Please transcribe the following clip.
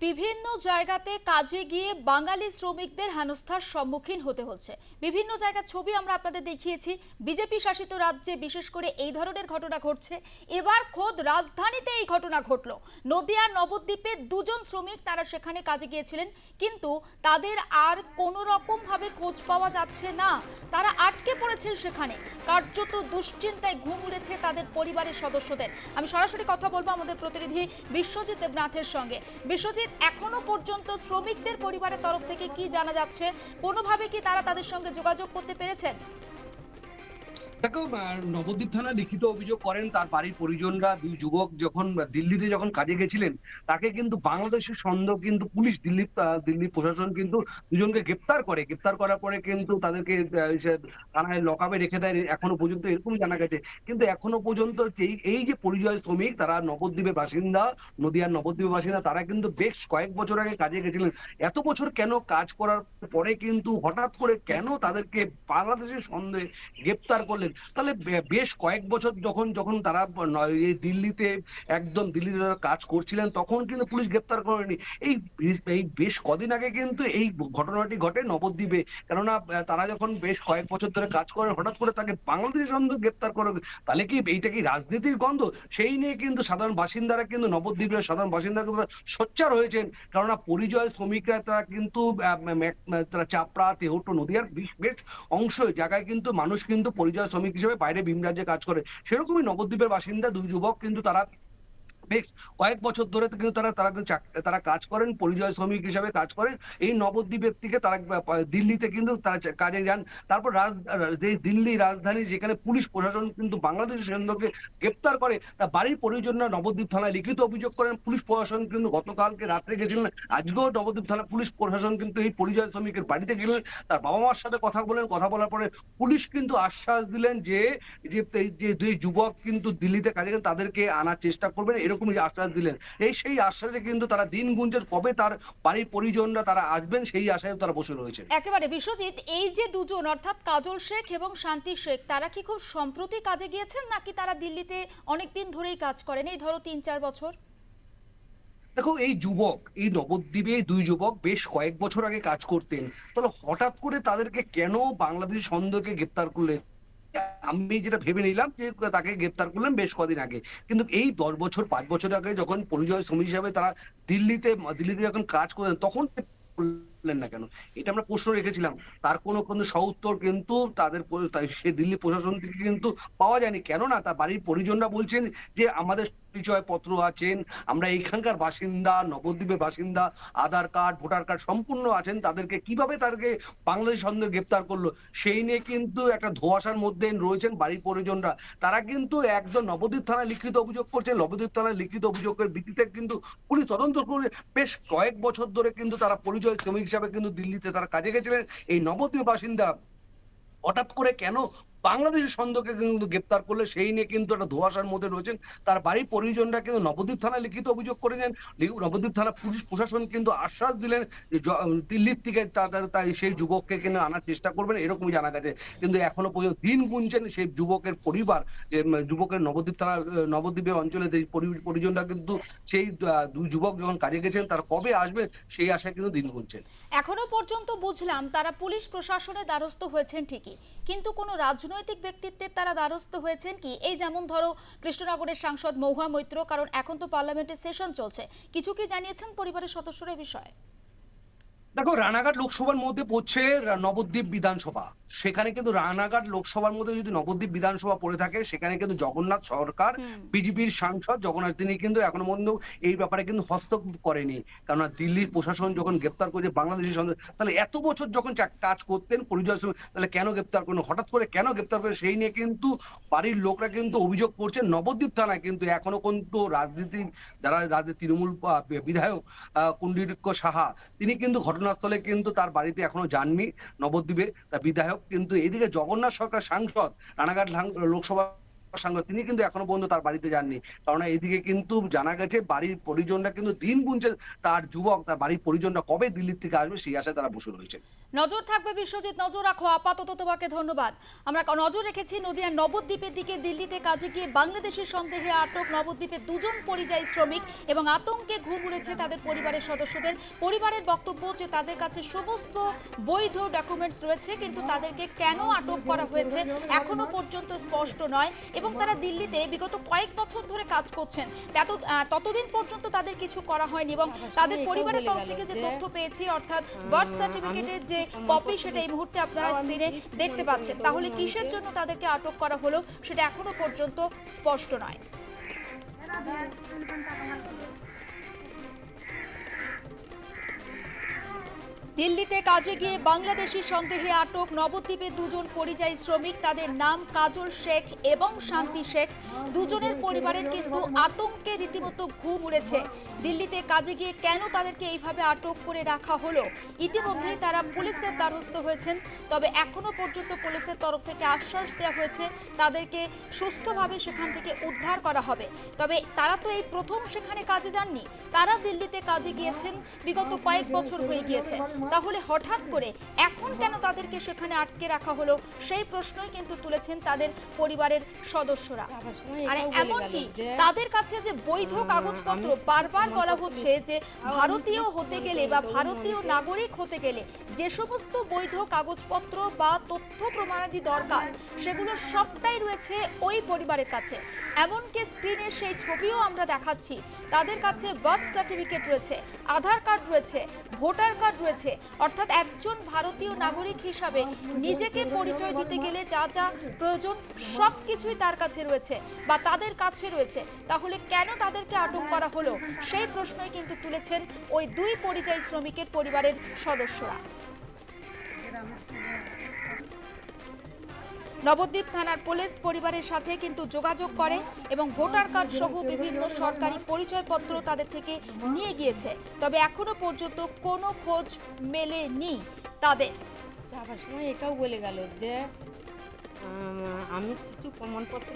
বিভিন্ন জায়গাতে কাজে গিয়ে বাঙালি শ্রমিকদের হেনস্থার সম্মুখীন হতে হচ্ছে। বিভিন্ন জায়গার ছবি আমরা আপনাদের দেখিয়েছি। বিজেপি শাসিত রাজ্যে বিশেষ করে এই ধরনের ঘটনা ঘটছে। এবার খোদ রাজধানীতে এই ঘটনা ঘটল। নদিয়া নবদ্বীপে দুজন শ্রমিক তারা সেখানে কাজে গিয়েছিলেন। কিন্তু তাদের আর কোনো রকম ভাবে খোঁজ পাওয়া যাচ্ছে না। তারা আটকে পড়েছেন সেখানে। কার্যত দুশ্চিন্তায় ঘুম উড়েছে তাদের পরিবারের সদস্যদের। আমি সরাসরি কথা বলব আমাদের প্রতিনিধি বিশ্বজিৎ দেবনাথের সঙ্গে। বিশ্বজিৎ এখনও পর্যন্ত শ্রমিকদের পরিবারের তরফ থেকে কি জানা যাচ্ছে? কোনোভাবে কি তারা তাদের সঙ্গে যোগাযোগ করতে পেরেছেন? দেখো নবদ্বীপ থানা লিখিত অভিযোগ করেন তার বাড়ির পরিজনরা। দুই যুবক যখন দিল্লিতে যখন কাজে গেছিলেন, তাকে কিন্তু বাংলাদেশের সন্দেহ কিন্তু পুলিশ, দিল্লি দিল্লি প্রশাসন কিন্তু দুজনকে গ্রেপ্তার করে। গ্রেপ্তার করার পরে কিন্তু তাদেরকে থানায় লকাবে রেখে দেয়, এখনও পর্যন্ত এরকম জানা গেছে। কিন্তু এখনও পর্যন্ত এই এই যে পরিযায়ী শ্রমিক, তারা নবদ্বীপের বাসিন্দা, নদিয়ার নবদ্বীপের বাসিন্দা, তারা কিন্তু বেশ কয়েক বছর আগে কাজে গেছিলেন। এত বছর কেন কাজ করার পরে কিন্তু হঠাৎ করে কেন তাদেরকে বাংলাদেশের সন্দেহে গ্রেপ্তার করলেন? তাহলে বেশ কয়েক বছর যখন যখন তারা দিল্লিতে, একদম দিল্লিতে তারা কাজ করছিলেন, তখন কিন্তু পুলিশ গ্রেপ্তার করেনি। এই এই বেশ কদিন আগে কিন্তু এই ঘটনাটি ঘটে নবদ্বীপে। কেননা তারা যখন বেশ কয়েক বছর ধরে কাজ করেন হঠাৎ করে তাকে বাংলাদেশের সন্দেহ গ্রেপ্তার করে, তাহলে কি এইটা কি রাজনীতির গন্ধ? সেই নিয়ে কিন্তু সাধারণ বাসিন্দারা কিন্তু নবদ্বীপের সাধারণ বাসিন্দারা কিন্তু সোচ্চার হয়েছেন। কেননা, পরিযায়ী শ্রমিকরা তারা কিন্তু তারা চাপড়া, তেহট্ট নদীয়ার বেশ অংশ জায়গায় কিন্তু মানুষ কিন্তু পরিযায়ী শ্রমিক হিসেবে বাইরে ভীম রাজ্যে কাজ করে। সেরকমই নবদ্বীপের বাসিন্দা দুই যুবক কিন্তু তারা বেশ কয়েক বছর ধরে কিন্তু তারা তারা কিন্তু তারা কাজ করেন, পরিযায়ী শ্রমিক হিসেবে কাজ করেন। এই নবদ্বীপের থেকে তারা, দিল্লিতে কিন্তু তারা কাজে যান। তারপর রাজ, যে দিল্লি রাজধানী যেখানে পুলিশ প্রশাসন কিন্তু বাংলাদেশের সৈন্যকে গ্রেপ্তার করে, তা বাড়ির পরিজনরা নবদ্বীপ থানায় লিখিত অভিযোগ করেন। পুলিশ প্রশাসন কিন্তু গতকালকে রাত্রে গেছিলেন। আজকেও নবদ্বীপ থানা পুলিশ প্রশাসন কিন্তু এই পরিযায়ী শ্রমিকের বাড়িতে গেলেন। তার বাবা মার সাথে কথা বলেন। কথা বলার পরে পুলিশ কিন্তু আশ্বাস দিলেন যে যে দুই যুবক কিন্তু দিল্লিতে কাজে তাদেরকে আনার চেষ্টা করবেন। এরকমই আশ্বাস দিলেন। এই সেই আশ্বাসে কিন্তু তারা দিন গুঞ্জের কবে তার বাড়ির পরিজনরা তারা আসবেন সেই আশায় তারা বসে রয়েছে একেবারে বিশ্বজিৎ এই যে দুজন অর্থাৎ কাজল শেখ এবং শান্তি শেখ তারা কি খুব সম্প্রতি কাজে গিয়েছেন নাকি তারা দিল্লিতে অনেক দিন ধরেই কাজ করেন? এই ধরো তিন চার বছর। দেখো এই যুবক এই নবদ্বীপে এই দুই যুবক বেশ কয়েক বছর আগে কাজ করতেন। তাহলে হঠাৎ করে তাদেরকে কেন বাংলাদেশ সন্দেহকে গ্রেপ্তার করলেন? আমি যেটা ভেবে নিলাম যে তাকে গ্রেপ্তার করলেন বেশ কদিন আগে। কিন্তু এই দশ বছর, পাঁচ বছর আগে যখন পরিচয় শ্রমিক হিসাবে তারা দিল্লিতে দিল্লিতে যখন কাজ করেন তখন করলেন না কেন? এটা আমরা প্রশ্ন রেখেছিলাম। তার কোনো কোনো সউত্তর কিন্তু তাদের সে দিল্লি প্রশাসন থেকে কিন্তু পাওয়া যায়নি। কেননা তার বাড়ির পরিজনরা বলছেন যে, আমাদের পরিচয় পত্র আছেন, আমরা এইখানকার বাসিন্দা, নবদ্বীপের বাসিন্দা, আধার কার্ড, ভোটার কার্ড সম্পূর্ণ আছেন। তাদেরকে কীভাবে তাদেরকে বাংলাদেশ সন্দেহ গ্রেপ্তার করল? সেই নিয়ে কিন্তু একটা ধোয়াশার মধ্যে রয়েছেন বাড়ির পরিজনরা। তারা কিন্তু একজন নবদ্বীপ থানায় লিখিত অভিযোগ করছেন। নবদ্বীপ থানায় লিখিত অভিযোগের ভিত্তিতে কিন্তু পুলিশ তদন্ত করে বেশ কয়েক বছর ধরে কিন্তু তারা পরিচয় শ্রমিক হিসাবে কিন্তু দিল্লিতে তারা কাজে গেছিলেন। এই নবদ্বীপ বাসিন্দা হঠাৎ করে কেন বাংলাদেশের সন্দেহকে কিন্তু গ্রেপ্তার করলে সেই নিয়ে কিন্তু একটা ধোয়াশার মধ্যে রয়েছেন। তার বাড়ির পরিজনরা কিন্তু নবদ্বীপ থানায় লিখিত অভিযোগ করেছেন। নবদ্বীপ থানা পুলিশ প্রশাসন কিন্তু আশ্বাস দিলেন দিল্লির থেকে তাদের তাই সেই যুবককে কিন্তু আনার চেষ্টা করবেন, এরকমই জানা গেছে। কিন্তু এখনও পর্যন্ত দিন গুনছেন সেই যুবকের পরিবার যুবকের নবদ্বীপ থানা নবদ্বীপের অঞ্চলে যে পরিজনরা কিন্তু সেই দুই যুবক যখন কাজে গেছেন, তারা কবে আসবে সেই আশায় কিন্তু দিন গুনছেন। এখনও পর্যন্ত বুঝলাম তারা পুলিশ প্রশাসনের দ্বারস্থ হয়েছেন ঠিকই। কিন্তু কোনো রাজনৈতিক ব্যক্তিত্বের তারা দ্বারস্থ হয়েছেন কি? এই যেমন ধরো, কৃষ্ণনগরের সাংসদ মহুয়া মৈত্র, কারণ এখন তো পার্লামেন্টের সেশন চলছে। কিছু কি জানিয়েছেন পরিবারের সদস্যরা বিষয়ে? দেখো, রানাঘাট লোকসভার মধ্যে পড়ছে নবদ্বীপ বিধানসভা। সেখানে কিন্তু রানাঘাট লোকসভার মধ্যে যদি নবদ্বীপ বিধানসভা পড়ে থাকে সেখানে কিন্তু জগন্নাথ সরকার। বিজেপির সাংসদ জগন্নাথ তিনি কিন্তু এখনও পর্যন্ত এই ব্যাপারে কিন্তু হস্তক্ষেপ করেনি। কেননা দিল্লির প্রশাসন যখন গ্রেপ্তার করেছে বাংলাদেশের সঙ্গে তাহলে এত বছর যখন কাজ করতেন পরিচয় তাহলে কেন গ্রেপ্তার করলেন হঠাৎ করে কেন গ্রেপ্তার করে সেই নিয়ে কিন্তু বাড়ির লোকরা কিন্তু অভিযোগ করছেন নবদ্বীপ থানায় কিন্তু এখনও কিন্তু রাজনীতি যারা রাজনীতি তৃণমূল বিধায়ক আহ, কুণ্ডিরক্ষ সাহা তিনি কিন্তু ঘটনাস্থলে কিন্তু তার বাড়িতে এখনও যাননি নবদ্বীপে। তার বিধায়ক কিন্তু এদিকে জগন্নাথ সরকার সাংসদ রানাঘাট লোকসভা সঙ্গে তিনি কিন্তু এখনও পর্যন্ত তার বাড়িতে যাননি। কারণ এইদিকে কিন্তু জানা গেছে বাড়ির পরিজনরা কিন্তু দিন গুনছে তার যুবক। তার বাড়ির পরিজনরা কবে দিল্লির থেকে আসবে সেই আশায় তারা বসে রয়েছে। নজর থাকবে বিশ্বজিৎ, নজর রাখো। আপাতত তোমাকে ধন্যবাদ। আমরা নজর রেখেছি নদিয়ার নবদ্বীপের দিকে। দিল্লিতে কাজে গিয়ে বাংলাদেশের সন্দেহে আটক নবদ্বীপের দুজন পরিযায়ী শ্রমিক এবং আতঙ্কে ঘুম উড়েছে তাদের পরিবারের সদস্যদের। পরিবারের বক্তব্য যে তাদের কাছে সমস্ত বৈধ ডকুমেন্টস রয়েছে, কিন্তু তাদেরকে কেন আটক করা হয়েছে এখনও পর্যন্ত স্পষ্ট নয়। এবং তারা দিল্লিতে বিগত কয়েক বছর ধরে কাজ করছেন। তত ততদিন পর্যন্ত তাদের কিছু করা হয়নি এবং তাদের পরিবারের তরফ থেকে যে তথ্য পেয়েছি অর্থাৎ বার্থ সার্টিফিকেটের যে কপি সেটা এই মুহূর্তে আপনারা স্ক্রিনে দেখতে পাচ্ছেন। তাহলে কিসের জন্য তাদেরকে আটক করা হলো সেটা এখনও পর্যন্ত স্পষ্ট নয়। দিল্লিতে কাজে গিয়ে বাংলাদেশি সন্দেহে আটক নবদ্বীপের দুজন পরিযায়ী শ্রমিক। তাদের নাম কাজল শেখ এবং শান্তি শেখ। দুজনের পরিবারের কিন্তু আতঙ্কে রীতিমতো ঘুম উড়েছে। দিল্লিতে কাজে গিয়ে কেন তাদেরকে এইভাবে আটক করে রাখা হলো? ইতিমধ্যেই তারা পুলিশের দ্বারস্থ হয়েছেন। তবে এখনও পর্যন্ত পুলিশের তরফ থেকে আশ্বাস দেওয়া হয়েছে, তাদেরকে সুস্থভাবে সেখান থেকে উদ্ধার করা হবে। তবে তারা তো এই প্রথম সেখানে কাজে যাননি। তারা দিল্লিতে কাজে গিয়েছেন। বিগত কয়েক বছর হয়ে গিয়েছে। তাহলে হঠাৎ করে এখন কেন তাদেরকে সেখানে আটকে রাখা হলো? সেই প্রশ্নই কিন্তু তুলেছেন তাদের পরিবারের সদস্যরা। আর এমনকি তাদের কাছে যে বৈধ কাগজপত্র বারবার বলা হচ্ছে যে ভারতীয় হতে গেলে বা ভারতীয় নাগরিক হতে গেলে যে সমস্ত বৈধ কাগজপত্র বা তথ্য প্রমাণাদি দরকার সেগুলো সবটাই রয়েছে ওই পরিবারের কাছে। এমনকি স্ক্রিনে সেই ছবিও আমরা দেখাচ্ছি। তাদের কাছে বার্থ সার্টিফিকেট রয়েছে আধার কার্ড রয়েছে ভোটার কার্ড রয়েছে অর্থাৎ একজন ভারতীয় নাগরিক হিসাবে নিজেকে পরিচয় দিতে গেলে যা যা প্রয়োজন সব কিছুই তার কাছে রয়েছে বা তাদের কাছে রয়েছে। তাহলে কেন তাদেরকে আটক করা হলো? সেই প্রশ্নই কিন্তু তুলেছেন ওই দুই পরিযায়ী শ্রমিকের পরিবারের সদস্যরা। নবদ্বীপ থানার পুলিশ পরিবারের সাথে কিন্তু যোগাযোগ করে এবং ভোটার কার্ড সহ বিভিন্ন সরকারি পরিচয়পত্র তাদের থেকে নিয়ে গিয়েছে। তবে এখনও পর্যন্ত কোনো খোঁজ মেলেনি তাদের। যাবার সময় এটাও বলে গেল যে, আমি কিছু প্রমাণপত্র